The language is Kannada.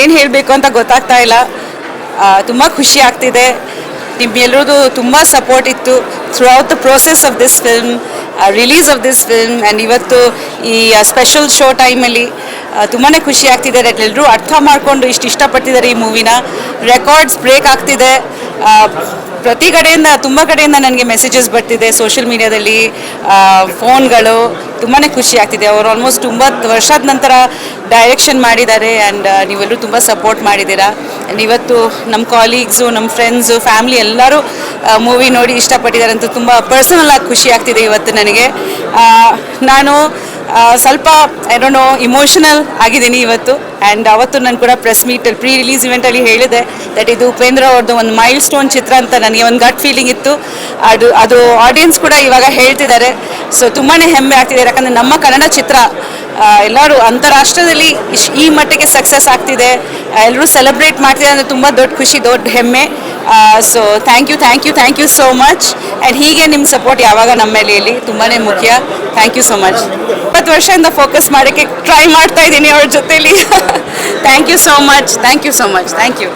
ಏನು ಹೇಳಬೇಕು ಅಂತ ಗೊತ್ತಾಗ್ತಾ ಇಲ್ಲ. ತುಂಬ ಖುಷಿ ಆಗ್ತಿದೆ. ನಿಮ್ಮೆಲ್ಲರದು ತುಂಬ ಸಪೋರ್ಟ್ ಇತ್ತು. Throughout the process of this film release of this film and ಇವತ್ತು ಈ ಸ್ಪೆಷಲ್ ಶೋ ಟೈಮಲ್ಲಿ ತುಂಬಾ ಖುಷಿ ಆಗ್ತಿದೆ. ಎಲ್ಲರೂ ಅರ್ಥ ಮಾಡಿಕೊಂಡು ಇಷ್ಟು ಇಷ್ಟಪಟ್ಟಿದ್ದಾರೆ ಈ ಮೂವಿನ ರೆಕಾರ್ಡ್ಸ್ ಬ್ರೇಕ್ ಆಗ್ತಿದೆ. ಪ್ರತಿ ಕಡೆಯಿಂದ, ತುಂಬ ಕಡೆಯಿಂದ ನನಗೆ ಮೆಸೇಜಸ್ ಬರ್ತಿದೆ ಸೋಷಿಯಲ್ ಮೀಡಿಯಾದಲ್ಲಿ ಫೋನ್ಗಳು ತುಂಬಾ ಖುಷಿ ಆಗ್ತಿದೆ. ಅವರು ಆಲ್ಮೋಸ್ಟ್ ತುಂಬ ವರ್ಷದ ನಂತರ ಡೈರೆಕ್ಷನ್ ಮಾಡಿದ್ದಾರೆ ಆ್ಯಂಡ್ ನೀವೆಲ್ಲರೂ ತುಂಬ ಸಪೋರ್ಟ್ ಮಾಡಿದ್ದೀರಾ. ಆ್ಯಂಡ್ ಇವತ್ತು ನಮ್ಮ ಕಾಲೀಗ್ಸು ನಮ್ಮ ಫ್ರೆಂಡ್ಸು ಫ್ಯಾಮ್ಲಿ ಎಲ್ಲರೂ ಮೂವಿ ನೋಡಿ ಇಷ್ಟಪಟ್ಟಿದ್ದಾರೆ ಅಂತ ತುಂಬ ಪರ್ಸನಲ್ ಆಗಿ ಖುಷಿ ಆಗ್ತಿದೆ ಇವತ್ತು ನನಗೆ. ನಾನು ಸ್ವಲ್ಪ ಏನೋ ಇಮೋಷನಲ್ ಆಗಿದ್ದೀನಿ ಇವತ್ತು. ಆ್ಯಂಡ್ ಅವತ್ತು ನಾನು ಕೂಡ ಪ್ರೆಸ್ ಮೀಟಲ್ಲಿ ಪ್ರೀ ರಿಲೀಸ್ ಇವೆಂಟಲ್ಲಿ ಹೇಳಿದೆ ದಟ್ ಇದು ಉಪೇಂದ್ರ ಅವ್ರದ್ದು ಒಂದು ಮೈಲ್ ಸ್ಟೋನ್ ಚಿತ್ರ ಅಂತ ನನಗೆ ಒಂದು ಗಟ್ ಫೀಲಿಂಗ್ ಇತ್ತು. ಅದು ಅದು ಆಡಿಯನ್ಸ್ ಕೂಡ ಇವಾಗ ಹೇಳ್ತಿದ್ದಾರೆ. ಸೊ ತುಂಬಾ ಹೆಮ್ಮೆ ಆಗ್ತಿದೆ ಯಾಕಂದರೆ ನಮ್ಮ ಕನ್ನಡ ಚಿತ್ರ ಎಲ್ಲರೂ ಅಂತಾರಾಷ್ಟ್ರದಲ್ಲಿ ಈ ಮಟ್ಟಿಗೆ ಸಕ್ಸಸ್ ಆಗ್ತಿದೆ. ಎಲ್ಲರೂ ಸೆಲೆಬ್ರೇಟ್ ಮಾಡ್ತಿದೆ ಅಂದರೆ ತುಂಬ ದೊಡ್ಡ ಖುಷಿ, ದೊಡ್ಡ ಹೆಮ್ಮೆ. So thank you thank you thank you so much and ಹೀಗೆ ನಿಮ್ಮ ಸಪೋರ್ಟ್ ಯಾವಾಗ ನಮ್ಮ ಮೇಲೆ ಇಲ್ಲಿ ತುಂಬಾ ಮುಖ್ಯ. ಥ್ಯಾಂಕ್ ಯು ಸೋ ಮಚ್ ಇಪ್ಪತ್ತು ವರ್ಷದಿಂದ ಫೋಕಸ್ ಮಾಡೋಕ್ಕೆ ಟ್ರೈ ಮಾಡ್ತಾ ಇದ್ದೀನಿ ಅವ್ರ ಜೊತೆಲಿ. Thank you so much thank you so much thank you